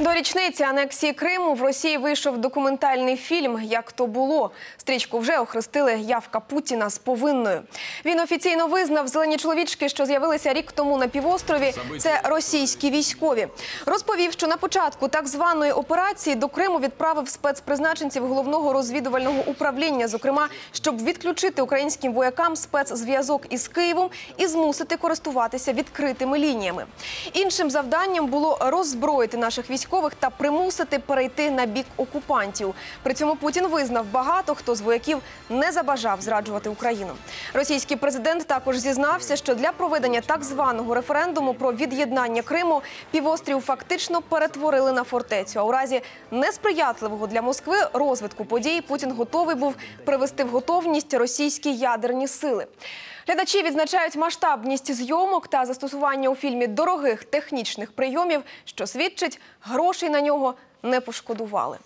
До річниці анексії Криму в Росії вийшов документальний фільм Як то було. Стрічку вже охрестили явка Путіна з повинною. Він офіційно визнав зелені чоловічки, що з'явилися рік тому на півострові. Це російські військові. Розповів, що на початку так званої операції до Криму відправив спецпризначенців головного розвідувального управління, зокрема, щоб відключити українським воякам спецзв'язок із Києвом і змусити користуватися відкритими лініями. Іншим завданням було роззброїти наших військових та примусити перейти на бік окупантів. При цьому Путін визнав, багато хто з вояків не забажав зраджувати Україну. Російський президент також зізнався, що для проведення так званого референдуму про від'єднання Криму півострів фактично перетворили на фортецю. А у разі несприятливого для Москви розвитку подій Путін готовий був привести в готовність російські ядерні сили. Глядачі відзначають масштабність зйомок та застосування у фільмі дорогих технічних прийомів, що свідчить, грошей на нього не пошкодували.